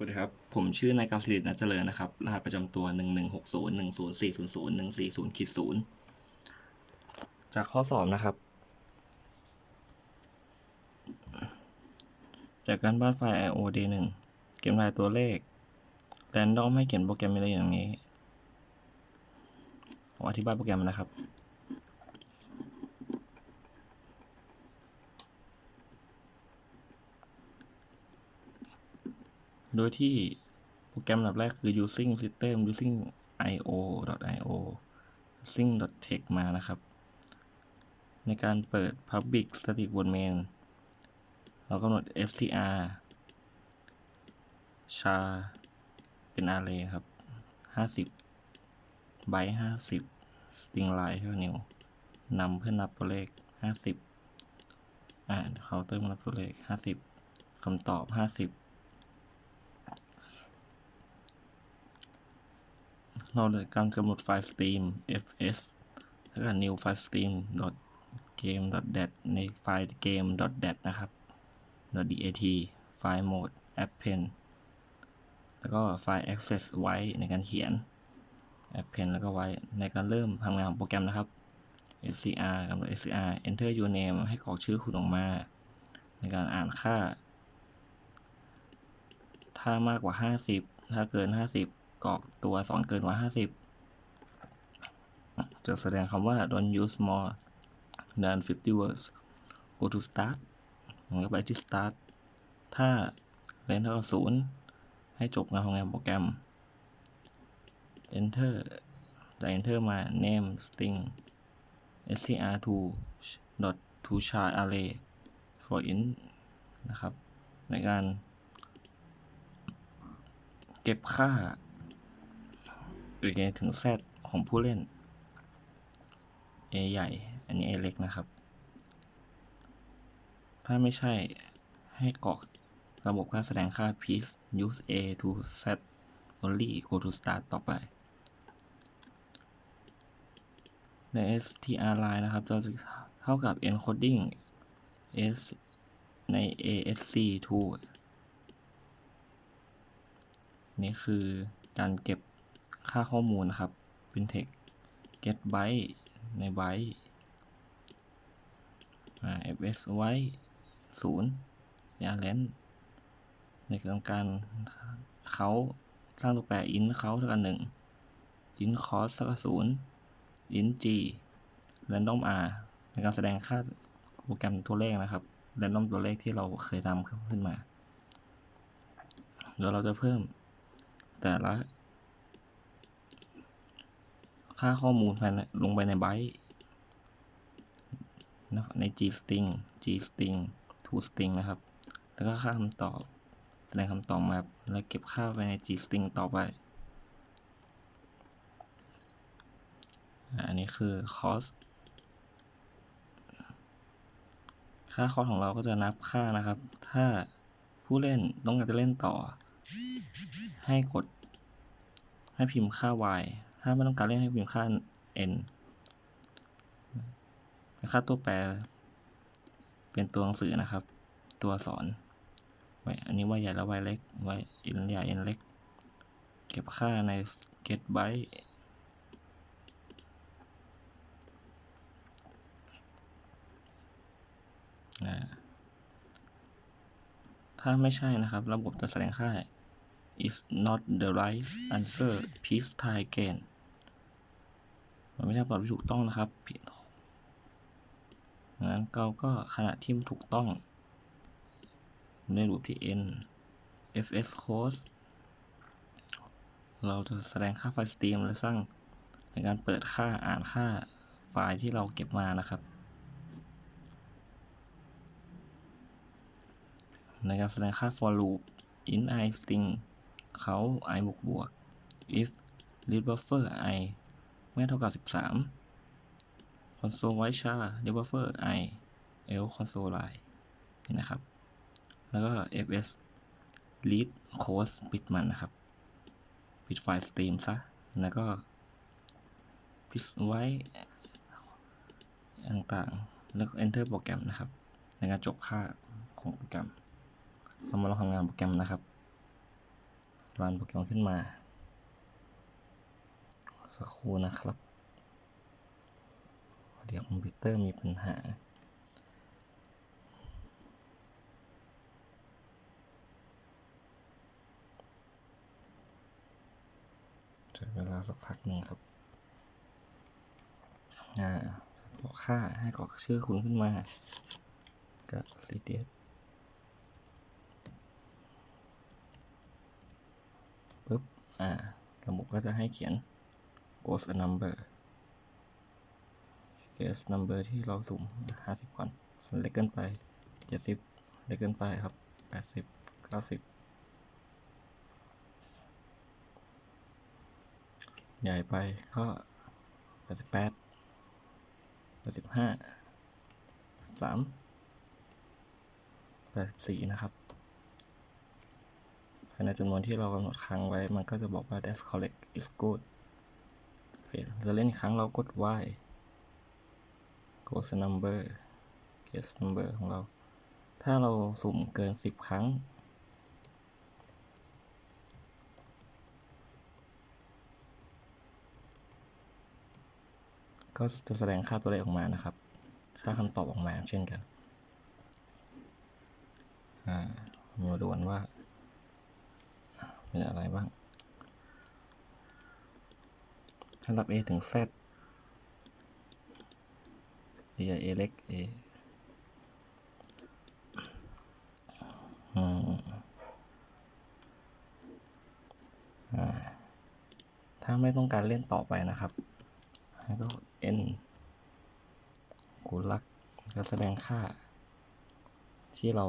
สวัสดีครับ ผมชื่อนายกาวสิรินัเจริญนะครับ รหัสประจำตัว 1 1 6 0 1 0 4 0 0 1 4 0ขีด0จากข้อสอบนะครับ จากการบ้านไฟล์ IO D1 เก็บรายตัวเลข แรนดอมให้เขียนโปรแกรมอะไรอย่างนี้ ผมอธิบายโปรแกรมนะครับ โดยที่โปรแกรมอันดับแรกคือ using system using io io using text มานะครับ ในการเปิด public static void main เรากำหนด str char เป็น array ครับ50 byte 50 string line เท่านิ้วนำเพื่อนับตัวเลข50อ่าเคาน์เตอร์มานับตัวเลข50คำตอบ50 เราในการกำหนดไฟล์ stream fs แล้วก็ new file stream game dat ในไฟล์ game dat นะครับ dat ไฟล์ mode append แล้วก็ไฟล์ access ไว้ในการเขียน append แล้วก็ไว้ในการเริ่มทำงานของโปรแกรมนะครับ scr กำหนด scr enter your name ให้กรอกชื่อคุณออกมา ในการอ่านค่า ถ้ามากกว่า 50 ถ้าเกิน 50 กรอกตัวสอนเกินกว่า50 จะแสดงคำว่า don't use more than 50 words go to start ผมก็ไปที่ start ถ้าเลนเท่ากับศูนย์ให้จบการทำงานโปรแกรม enter จะ enter มา name string str2 dot to char array for int นะครับ ในการเก็บค่า a ถึง z ของผู้เล่น a ใหญ่ อันนี้ a เล็กนะครับ ถ้าไม่ใช่ให้กรอกระบบการแสดงค่า piece use a to set only go to start ต่อไป ใน str line นะครับจะเท่ากับ encoding s ใน asc2 นี่คือการเก็บ ค่าข้อมูลนะครับเป็น text get byte ใน byte fs ไว้0ยาเลนในการการเขาสร้างตัวแปร int เขาเท่ากัน1 int cost เท่ากับ0 int g random r ในการแสดงค่าโปรแกรมตัวเลขนะครับ random ตัวเลขที่เราเคยทำขึ้นมา เดี๋ยวเราจะเพิ่มแต่ละ ค่าข้อมูลภายในลงไปในไบต์ใน g string g string to string นะครับ แล้วก็ค่าคำตอบแสดงคำตอบมา แล้วเก็บค่าไปใน g string ต่อไป อันนี้คือ cost ค่าคอสของเราก็จะนับค่านะครับ ถ้าผู้เล่นต้องการจะเล่นต่อ ให้กด ให้พิมพ์ค่า y ถ้าไม่ต้องการเล่นให้พิมพ์ค่า n ค่าตัวแปร เป็นตัวหนังสือนะครับ ตัวสอนไว้อันนี้ว่าใหญ่แล้วไว้เล็กไว้ n ใหญ่ n เล็ก เก็บค่าใน get byte ถ้าไม่ใช่นะครับ ระบบจะแสดงค่า is not the right answer please try again มันไม่ใช่ตอบที่ถูกต้องนะครับงั้นเราก็ขณะที่มันถูกต้อง ในรูปที่ n fs code เราจะแสดงค่าไฟล์ steam และสร้างในการเปิดค่าอ่านค่าไฟล์ที่เราเก็บมานะครับ ในการแสดงค่า for loop in i string เขา i บวกบวก if read buffer i ไม่เท่ากับ 13 console white char read buffer i l console line นี่นะครับ แล้วก็ fs read code ปิดมันนะครับ ปิดไฟล์ stream ซะ แล้วก็ปิดไว้ต่างๆ แล้วก็ enter โปรแกรมนะครับ ในการจบค่าของโปรแกรมเรามาลองทำงานโปรแกรมนะครับรันโปรแกรมขึ้นมา สักครู่นะครับ เดี๋ยวคอมพิวเตอร์มีปัญหาใช้เวลาสักพักหนึ่งครับอ่ากรอกค่าให้กรอกชื่อคุณขึ้นมากับ cds ปึ๊บ อ่า ระบบก็จะให้เขียน ghost a number guess number ที่เราสุ่ม50ก่อนเล็กเกินไป 70 เล็กเกินไปครับ 80 90 ใหญ่ไปก็88 85 3 84 นะครับภายในจำนวนที่เรากำหนดค้างไว้ มันก็จะบอกว่า dash correct is good จะเล่นครั้งเรากด y ghost number guess number ของเรา ถ้าเราสุ่มเกิน 10 ครั้ง ก็จะแสดงค่าตัวเลขออกมานะครับ ค่าคำตอบออกมาเช่นกันอ่ามาดูกันว่า เป็นอะไรบ้าง ระดับ A ถึง Z ใหญ่ A เล็ก A ถ้าไม่ต้องการเล่นต่อไปนะครับให้ก็ n คูณลักก็แสดงค่า ที่เรา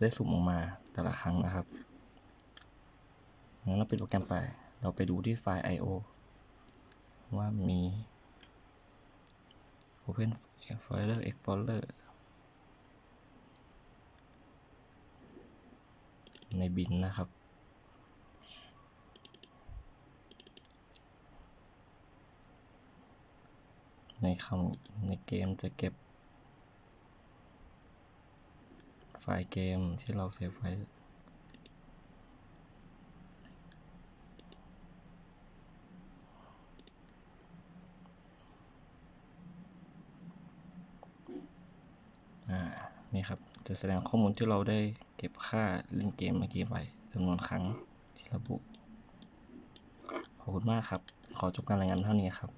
ได้สุ่มออกมาแต่ละครั้งนะครับงั้นเราปิดโปรแกรมไป เราไปดูที่ไฟล์ I/O ว่ามี Open File Explorer ในบินนะครับ ในคำในเกมจะเก็บ ไฟล์เกมที่เราเซฟไว้ อ่า นี่ครับ จะแสดงข้อมูลที่เราได้เก็บค่าเล่นเกมเมื่อกี้ไว้จำนวนครั้งที่ระบุ ขอบคุณมากครับ ขอจบการรายงานเท่านี้ครับ